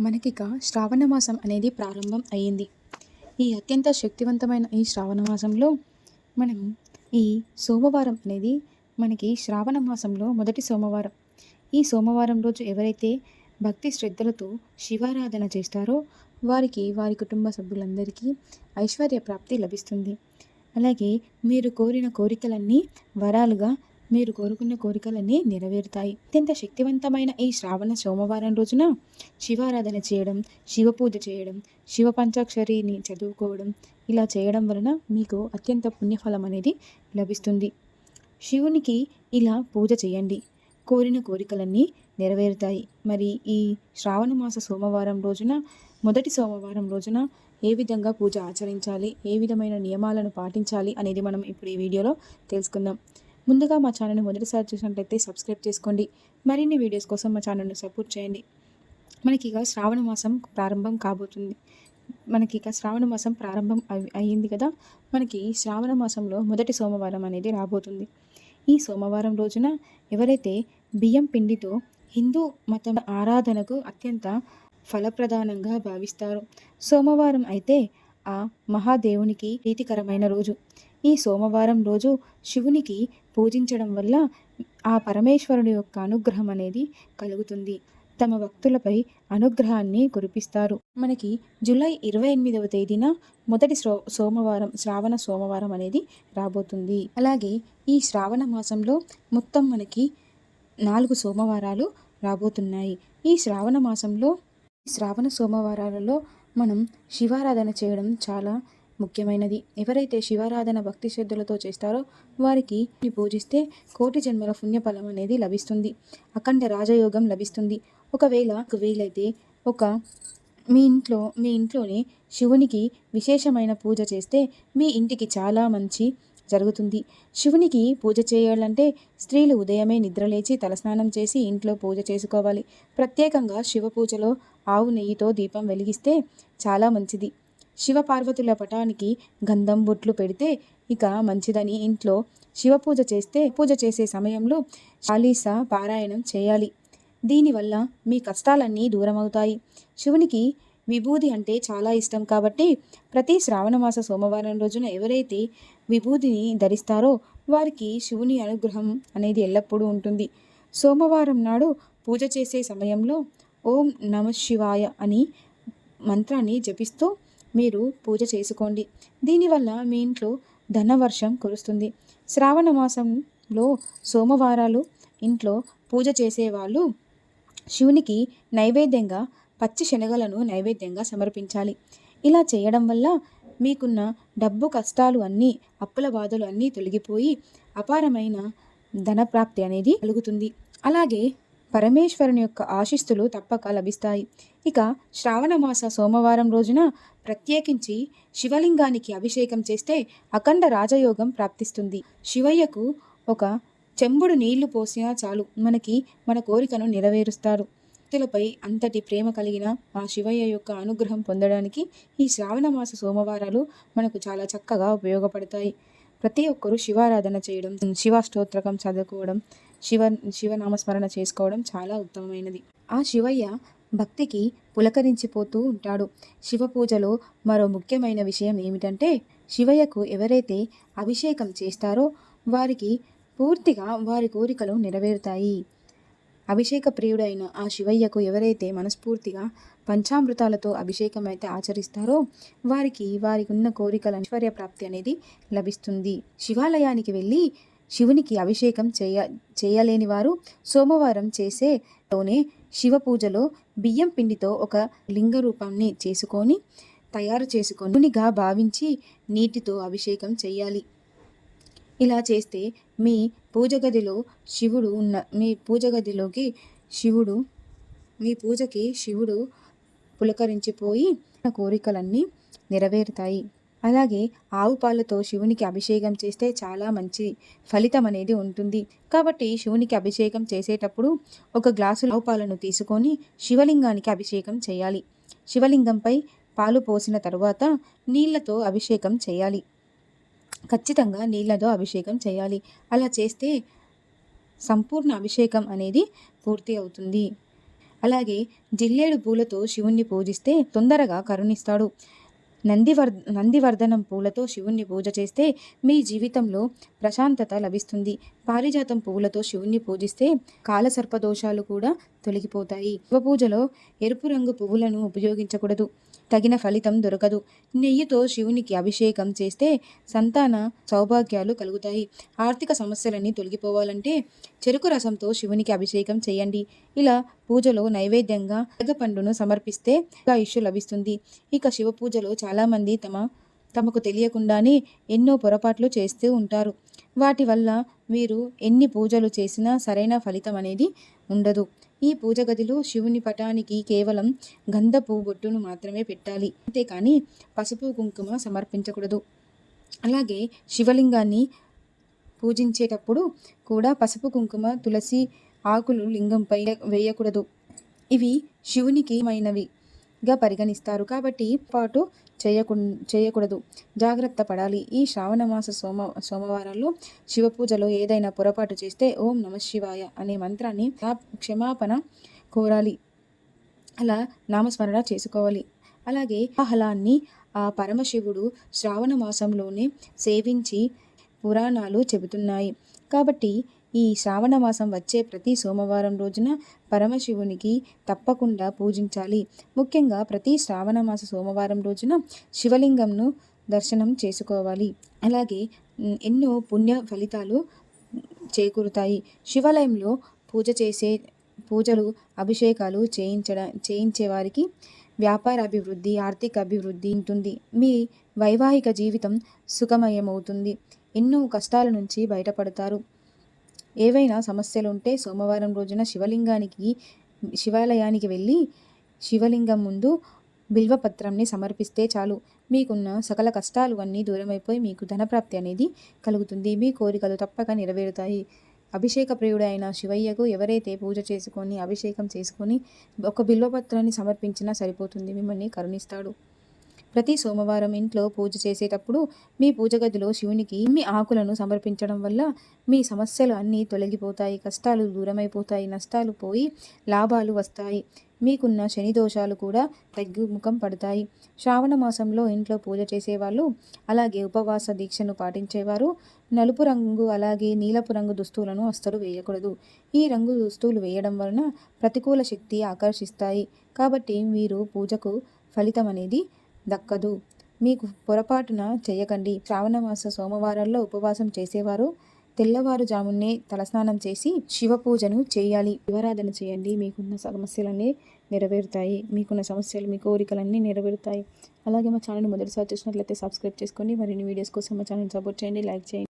మనకిక శ్రావణ మాసం అనేది ప్రారంభం అయ్యింది. ఈ అత్యంత శక్తివంతమైన ఈ శ్రావణ మాసంలో మనం ఈ సోమవారం అనేది మనకి శ్రావణ మాసంలో మొదటి సోమవారం. ఈ సోమవారం రోజు ఎవరైతే భక్తి శ్రద్ధలతో శివారాధన చేస్తారో వారికి వారి కుటుంబ సభ్యులందరికీ ఐశ్వర్య ప్రాప్తి లభిస్తుంది. అలాగే మీరు కోరిన కోరికలన్నీ వరాలుగా మీరు కోరుకున్న కోరికలన్నీ నెరవేరుతాయి. అత్యంత శక్తివంతమైన ఈ శ్రావణ సోమవారం రోజున శివారాధన చేయడం శివ పూజ చేయడం శివ పంచాక్షరిని చదువుకోవడం ఇలా చేయడం వలన మీకు అత్యంత పుణ్యఫలం అనేది లభిస్తుంది. శివునికి ఇలా పూజ చేయండి. కోరిన కోరికలన్నీ నెరవేరుతాయి. మరి ఈ శ్రావణ మాస సోమవారం రోజున మొదటి సోమవారం రోజున ఏ విధంగా పూజ ఆచరించాలి? ఏ విధమైన నియమాలను పాటించాలి? అనేది మనం ఇప్పుడు ఈ వీడియోలో తెలుసుకుందాం. ముందుగా మా ఛానల్ని మొదటిసారి చూసినట్లయితే సబ్స్క్రైబ్ చేసుకోండి. మరిన్ని వీడియోస్ కోసం మా ఛానల్ను సపోర్ట్ చేయండి. మనకి ఇక శ్రావణ మాసం ప్రారంభం కాబోతుంది. మనకి ఇక శ్రావణ మాసం ప్రారంభం అయ్యింది కదా? మనకి శ్రావణ మాసంలో మొదటి సోమవారం అనేది రాబోతుంది. ఈ సోమవారం రోజున ఎవరైతే బియ్యం పిండితో హిందూ మతం ఆరాధనకు అత్యంత ఫలప్రధానంగా భావిస్తారు సోమవారం అయితే ఆ మహాదేవునికి ప్రీతికరమైన రోజు. ఈ సోమవారం రోజు శివునికి పూజించడం వల్ల ఆ పరమేశ్వరుని యొక్క అనుగ్రహం అనేది కలుగుతుంది. తమ భక్తులపై అనుగ్రహాన్ని కురిపిస్తారు. మనకి జూలై ఇరవై ఎనిమిదవ తేదీన మొదటి సోమవారం శ్రావణ సోమవారం అనేది రాబోతుంది. అలాగే ఈ శ్రావణ మాసంలో మొత్తం మనకి నాలుగు సోమవారాలు రాబోతున్నాయి. ఈ శ్రావణ మాసంలో శ్రావణ సోమవారాలలో మనం శివారాధన చేయడం చాలా ముఖ్యమైనది. ఎవరైతే శివారాధన భక్తి శ్రద్ధలతో చేస్తారో వారికి పూజిస్తే కోటి జన్మల పుణ్యఫలం అనేది లభిస్తుంది. అఖండ రాజయోగం లభిస్తుంది. ఒకవేళ ఒక వీలైతే ఒక మీ ఇంట్లో మీ ఇంట్లోనే శివునికి విశేషమైన పూజ చేస్తే మీ ఇంటికి చాలా మంచి జరుగుతుంది. శివునికి పూజ చేయాలంటే స్త్రీలు ఉదయమే నిద్రలేచి తలస్నానం చేసి ఇంట్లో పూజ చేసుకోవాలి. ప్రత్యేకంగా శివ పూజలో ఆవు నెయ్యితో దీపం వెలిగిస్తే చాలా మంచిది. శివపార్వతుల పటానికి గంధం బొట్లు పెడితే ఇక మంచిదని. ఇంట్లో శివ పూజ చేస్తే పూజ చేసే సమయంలో చాలీస పారాయణం చేయాలి. దీనివల్ల మీ కష్టాలన్నీ దూరమవుతాయి. శివునికి విభూది అంటే చాలా ఇష్టం కాబట్టి ప్రతి శ్రావణమాస సోమవారం రోజున ఎవరైతే విభూదిని ధరిస్తారో వారికి శివుని అనుగ్రహం అనేది ఎల్లప్పుడూ ఉంటుంది. సోమవారం నాడు పూజ చేసే సమయంలో ఓం నమ శివాయ అని మంత్రాన్ని జపిస్తూ మీరు పూజ చేసుకోండి. దీనివల్ల మీ ఇంట్లో ధనవర్షం కురుస్తుంది. శ్రావణ మాసంలో సోమవారాలు ఇంట్లో పూజ చేసేవాళ్ళు శివునికి నైవేద్యంగా పచ్చి శనగలను నైవేద్యంగా సమర్పించాలి. ఇలా చేయడం వల్ల మీకున్న డబ్బు కష్టాలు అన్నీ అప్పుల బాధలు అన్నీ తొలగిపోయి అపారమైన ధనప్రాప్తి అనేది కలుగుతుంది. అలాగే పరమేశ్వరుని యొక్క ఆశిస్తులు తప్పక లభిస్తాయి. ఇక శ్రావణమాస సోమవారం రోజున ప్రత్యేకించి శివలింగానికి అభిషేకం చేస్తే అఖండ రాజయోగం ప్రాప్తిస్తుంది. శివయ్యకు ఒక చెంబుడు నీళ్ళు పోసినా చాలు. మనకి మన కోరికను నెరవేరుస్తారు. భక్తులపై అంతటి ప్రేమ కలిగిన ఆ శివయ్య యొక్క అనుగ్రహం పొందడానికి ఈ శ్రావణమాస సోమవారాలు మనకు చాలా చక్కగా ఉపయోగపడతాయి. ప్రతి ఒక్కరూ శివారాధన చేయడం శివాష్టోత్రకం చదువుకోవడం శివ శివనామస్మరణ చేసుకోవడం చాలా ఉత్తమమైనది. ఆ శివయ్య భక్తికి పులకరించిపోతూ ఉంటాడు. శివ పూజలో మరో ముఖ్యమైన విషయం ఏమిటంటే శివయ్యకు ఎవరైతే అభిషేకం చేస్తారో వారికి పూర్తిగా వారి కోరికలు నెరవేరుతాయి. అభిషేక ప్రియుడైన ఆ శివయ్యకు ఎవరైతే మనస్ఫూర్తిగా పంచామృతాలతో అభిషేకం అయితే ఆచరిస్తారో వారికి వారికి ఉన్న కోరికల ఐశ్వర్య ప్రాప్తి అనేది లభిస్తుంది. శివాలయానికి వెళ్ళి శివునికి అభిషేకం చేయ చేయలేని వారు సోమవారం చేసేలోనే శివ పూజలో బియ్యం పిండితో ఒక లింగ రూపాన్ని చేసుకొని తయారు చేసుకొని శివునిగా భావించి నీటితో అభిషేకం చేయాలి. ఇలా చేస్తే మీ పూజ గదిలో శివుడు ఉన్న మీ పూజ గదిలోకి శివుడు మీ పూజకి శివుడు పులకరించిపోయి కోరికలన్నీ నెరవేరుతాయి. అలాగే ఆవు పాలతో శివునికి అభిషేకం చేస్తే చాలా మంచి ఫలితం అనేది ఉంటుంది. కాబట్టి శివునికి అభిషేకం చేసేటప్పుడు ఒక గ్లాసు ఆవు పాలను తీసుకొని శివలింగానికి అభిషేకం చేయాలి. శివలింగంపై పాలు పోసిన తరువాత నీళ్ళతో అభిషేకం చేయాలి. ఖచ్చితంగా నీళ్ళతో అభిషేకం చేయాలి. అలా చేస్తే సంపూర్ణ అభిషేకం అనేది పూర్తి అవుతుంది. అలాగే జిల్లేడు పూలతో శివుణ్ణి పూజిస్తే తొందరగా కరుణిస్తాడు. నందివర్ నందివర్ధనం పూలతో శివుణ్ణి పూజ చేస్తే మీ జీవితంలో ప్రశాంతత లభిస్తుంది. పారిజాతం పువ్వులతో శివుణ్ణి పూజిస్తే కాలసర్ప దోషాలు కూడా తొలగిపోతాయి. శివ పూజలో ఎరుపు రంగు పువ్వులను ఉపయోగించకూడదు. తగిన ఫలితం దొరకదు. నెయ్యితో శివునికి అభిషేకం చేస్తే సంతాన సౌభాగ్యాలు కలుగుతాయి. ఆర్థిక సమస్యలన్నీ తొలగిపోవాలంటే చెరుకు రసంతో శివునికి అభిషేకం చేయండి. ఇలా పూజలో నైవేద్యంగా పండును సమర్పిస్తే ఇష్యూ లభిస్తుంది. ఇక శివ పూజలో చాలామంది తమ తమకు తెలియకుండానే ఎన్నో పొరపాట్లు చేస్తూ ఉంటారు. వాటి వల్ల మీరు ఎన్ని పూజలు చేసినా సరైన ఫలితం అనేది ఉండదు. ఈ పూజ గదిలో శివుని పటానికి కేవలం గంధపు బొట్టును మాత్రమే పెట్టాలి. అంతేకాని పసుపు కుంకుమ సమర్పించకూడదు. అలాగే శివలింగాన్ని పూజించేటప్పుడు కూడా పసుపు కుంకుమ తులసి ఆకులు లింగంపై వేయకూడదు. ఇవి శివునికి మైనవి గా పరిగణిస్తారు. కాబట్టి పాటు చేయకు చేయకూడదు. జాగ్రత్త పడాలి. ఈ శ్రావణమాస సోమ సోమవారాల్లో శివ పూజలో ఏదైనా పొరపాటు చేస్తే ఓం నమ శివాయ అనే మంత్రాన్ని క్షమాపణ కోరాలి. అలా నామస్మరణ చేసుకోవాలి. అలాగే ఆహలాన్ని ఆ పరమశివుడు శ్రావణ మాసంలోనే సేవించి పురాణాలు చెబుతున్నాయి. కాబట్టి ఈ శ్రావణమాసం వచ్చే ప్రతి సోమవారం రోజున పరమశివునికి తప్పకుండా పూజించాలి. ముఖ్యంగా ప్రతి శ్రావణ మాస సోమవారం రోజున శివలింగంను దర్శనం చేసుకోవాలి. అలాగే ఎన్నో పుణ్య ఫలితాలు చేకూరుతాయి. శివాలయంలో పూజ చేసే పూజలు అభిషేకాలు చేయించడం చేయించే వారికి వ్యాపార అభివృద్ధి ఆర్థిక అభివృద్ధి ఉంటుంది. మీ వైవాహిక జీవితం సుఖమయమవుతుంది. ఎన్నో కష్టాల నుంచి బయటపడతారు. ఏవైనా సమస్యలు ఉంటే సోమవారం రోజున శివలింగానికి శివాలయానికి వెళ్ళి శివలింగం ముందు బిల్వపత్రంని సమర్పిస్తే చాలు. మీకున్న సకల కష్టాలు అన్నీ దూరమైపోయి మీకు ధనప్రాప్తి అనేది కలుగుతుంది. మీ కోరికలు తప్పక నెరవేరుతాయి. అభిషేక ప్రియుడైన శివయ్యకు ఎవరైతే పూజ చేసుకొని అభిషేకం చేసుకొని ఒక బిల్వపత్రాన్ని సమర్పించినా సరిపోతుంది. మిమ్మల్ని కరుణిస్తాడు. ప్రతి సోమవారం ఇంట్లో పూజ చేసేటప్పుడు మీ పూజ గదిలో శివునికి మీ ఆకులను సమర్పించడం వల్ల మీ సమస్యలు అన్నీ తొలగిపోతాయి కష్టాలు దూరమైపోతాయి నష్టాలు పోయి లాభాలు వస్తాయి. మీకున్న శని దోషాలు కూడా తగ్గుముఖం పడతాయి. శ్రావణ మాసంలో ఇంట్లో పూజ చేసేవాళ్ళు అలాగే ఉపవాస దీక్షను పాటించేవారు. నలుపు రంగు అలాగే నీలపు రంగు దుస్తులను అస్సలు వేయకూడదు. ఈ రంగు దుస్తులు వేయడం వలన ప్రతికూల శక్తి ఆకర్షిస్తాయి. కాబట్టి మీరు పూజకు ఫలితం అనేది దక్కదు. మీకు పొరపాటున చేయకండి. శ్రావణమాస సోమవారాల్లో ఉపవాసం చేసేవారు తెల్లవారుజామునే తలస్నానం చేసి శివ పూజను చేయాలి. శివరాధన చేయండి. మీకున్న సమస్యలన్నీ నెరవేరుతాయి. మీకున్న సమస్యలు మీ కోరికలన్నీ నెరవేరుతాయి. అలాగే మా ఛానల్ మొదటిసారి చూసినట్లయితే సబ్స్క్రైబ్ చేసుకొని మరిన్ని వీడియోస్ కోసం మా ఛానల్ సపోర్ట్ చేయండి. లైక్ చేయండి.